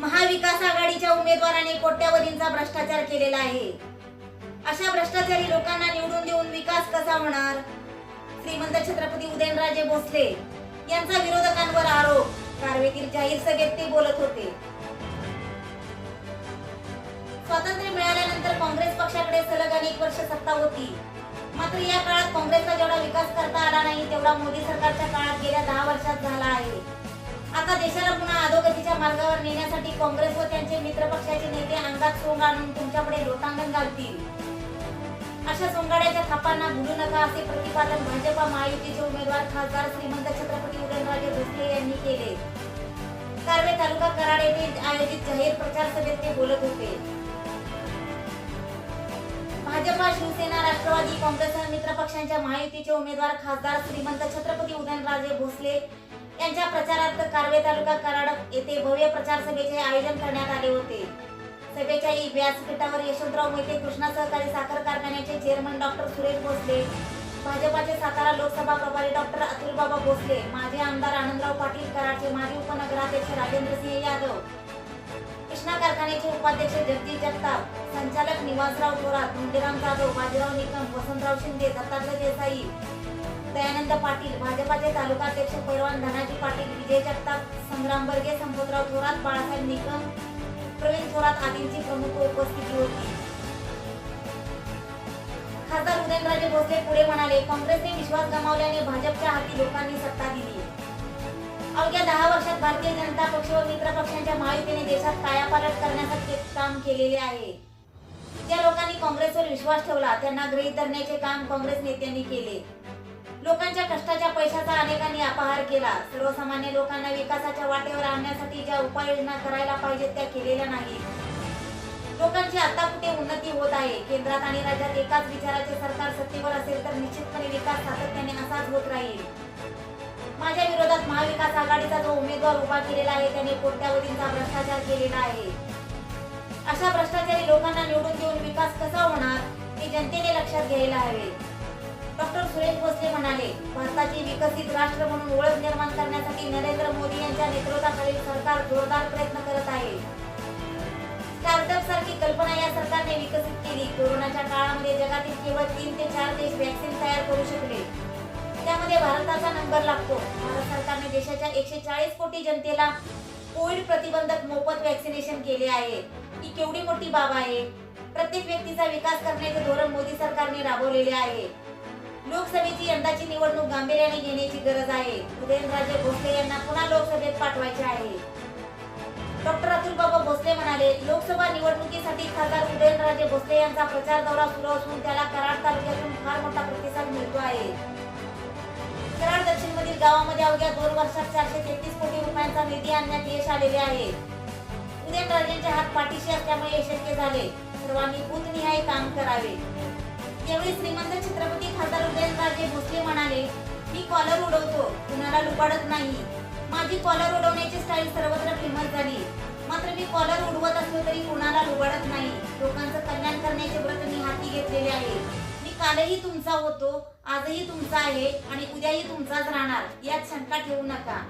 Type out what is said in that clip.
महाविकास आघाडीच्या उमेदवाराने कोट्यावधींचा भ्रष्टाचार केलेला आहे. अशा भ्रष्टाचारी लोकांना निवडून देऊन विकास कसा होणार? श्रीमंत छत्रपती उदयनराजे भोसले यांचा विरोधकांवर आरोप कारवेतील जाहीर सभेत ते बोलत होते. स्वातंत्र्य मिळाल्यानंतर काँग्रेस पक्षाकडे सलग अनेक वर्ष सत्ता होती. मात्र या काळात काँग्रेसला जेवढा विकास करता आला नाही तेवढा मोदी सरकारच्या काळात गेल्या दहा वर्षात झाला आहे. आता देशाला पुन्हा अधोगतीच्या मार्गावर नेण्यासाठी काँग्रेस व त्यांचे मित्रपक्षाचे नेते अंगात सोंग आणून तुमच्याकडे लोटांगण घालतील. अशा सोंगाड्याच्या थापांना भुलू नका असे प्रतिपादन भाजपा महायुतीचे उमेदवार खासदार श्रीमंत छत्रपती उदयनराजे भोसले यांनी केले. कर्वे तालुका कराड येथे आयोजित जाहीर प्रचार सभेत ते बोलत होते. भाजपा शिवसेना राष्ट्रवादी काँग्रेस मित्रपक्षांच्या महायुतीचे उमेदवार खासदार श्रीमंत छत्रपती उदयनराजे भोसले यांच्या प्रचारार्थ कारवे तालुका कराड येथे भव्य प्रचार सभेचे आयोजन करण्यात आले होते. सभेच्या व्यासपीठावर यशवंतराव मोहिते कृष्णा सहकारी साखर कारखान्याचे चेअरमन डॉक्टर सुरेश भोसले भाजपाचे सातारा लोकसभा प्रभारी डॉक्टर अतुलबाबा भोसले माजी आमदार आनंदराव पाटील कराडचे माजी उपनगराध्यक्ष राजेंद्र सिंह यादव कृष्णा कारखान्याचे उपाध्यक्ष जगदीश जगताप संचालक निवासराव थोरात मुंडेराम जाधव बाजीराव निकम वसंतराव शिंदे दत्तात्रय देसाई दयानंद पाटील भाजपाचे तालुकाध्यक्ष पैलवान धनाजी पाटील विजय जगताप संग्राम बर्गे संपतराव थोरात बाळासाहेब निकम प्रवीण थोरात आदींची प्रमुख उपस्थिती होती. खासदार उदयनराजे भोसले पुढे म्हणाले काँग्रेसने विश्वास गमावल्याने भाजपच्या हाती लोकांनी सत्ता दिली अवघ्या दहा वर्षात भारतीय जनता पक्ष व मित्र पक्षांच्या महायुतीने देशात कायापालट करण्यासाठी काम केलेले आहे. ज्या लोकांनी काँग्रेसवर विश्वास ठेवला त्यांना गृहीत धरण्याचे काम काँग्रेस नेत्यांनी केले. लोकांच्या कष्टाच्या पैशाचा अनेकांनी अपहार केला. सर्वसामान्य लोकांना विकासाच्या वाटेवर आणण्यासाठी ज्या उपाययोजना करायला पाहिजेत त्या केलेल्या नाहीत. लोकांची आता कुठे उन्नती होत आहे? केंद्रात आणि राज्यात एकाच विचाराचे सरकार सत्तेवर असेल तर निश्चितपणे विकास सातत्याने असाच होत राहील. माझ्या विरोधात महाविकास आघाडीचा जो उमेदवार उभा केलेला आहे त्याने कोट्यावधींचा भ्रष्टाचार केलेला आहे. अशा भ्रष्टाचारी लोकांना निवडून देऊन विकास कसा होणार हे जनतेने लक्षात घ्यायला हवे. डॉक्टर सुरेश भोसले म्हणाले भारताची विकसित राष्ट्र म्हणून ओळख निर्माण करण्यासाठी नरेंद्र मोदी यांच्या नेतृत्वाखालील सरकार जोरदार प्रयत्न करत आहे. स्टार्टअप सारखी कल्पना या सरकारने विकसित केली. कोरोनाच्या काळामध्ये जगातील केवळ तीन ते चार देश वॅक्सिन तयार करू शकले. त्यामध्ये भारताचा नंबर लागतो. भारत सरकारने देशाच्या एकशे चाळीस कोटी जनतेला कोविड प्रतिबंधक मोफत वॅक्सिनेशन केले आहे. ही केवढी मोठी बाब आहे. प्रत्येक व्यक्तीचा विकास करण्याचे धोरण मोदी सरकारने राबवलेले आहे. लोकसभेची यंदाची निवडणूक गांभीर्याने घेण्याची गरज आहे. उदयनराजे भोसले यांना पुन्हा लोकसभेत पाठवायचे आहे. डॉक्टर अतुलबाबा भोसले म्हणाले लोकसभा निवडणुकीसाठी खासदार उदयनराजे भोसले यांचा प्रचार दौरा सुरू असून त्याला कराड तालुक्यातून फार मोठा प्रतिसाद मिळतो आहे. कराड दक्षिण मधील गावामध्ये अवघ्या दोन वर्षात चारशे तेहतीस कोटी रुपयांचा निधी आणण्यात यश आलेले आहे. उदयनराजेंचे हात पाठीशी असल्यामुळे यशस्वी शक्य झाले. सर्वांनी बुथनिहाय काम करावे. यावेळी श्री उदयनराजे भोसले म्हणाले मी कॉलर उडवतो कुणाला लुबाडत नाही. माझी कॉलर उडवण्याची स्टाईल सर्वत्र फेमस झाली. मात्र मी कॉलर उडवत असलो तरी कुणाला लुबाडत नाही. लोकांचं कल्याण करण्याचे व्रत मी हाती घेतलेले आहे. मी कालही तुमचा होतो आजही तुमचा आहे आणि उद्याही तुमचाच राहणार. यात शंका ठेवू नका.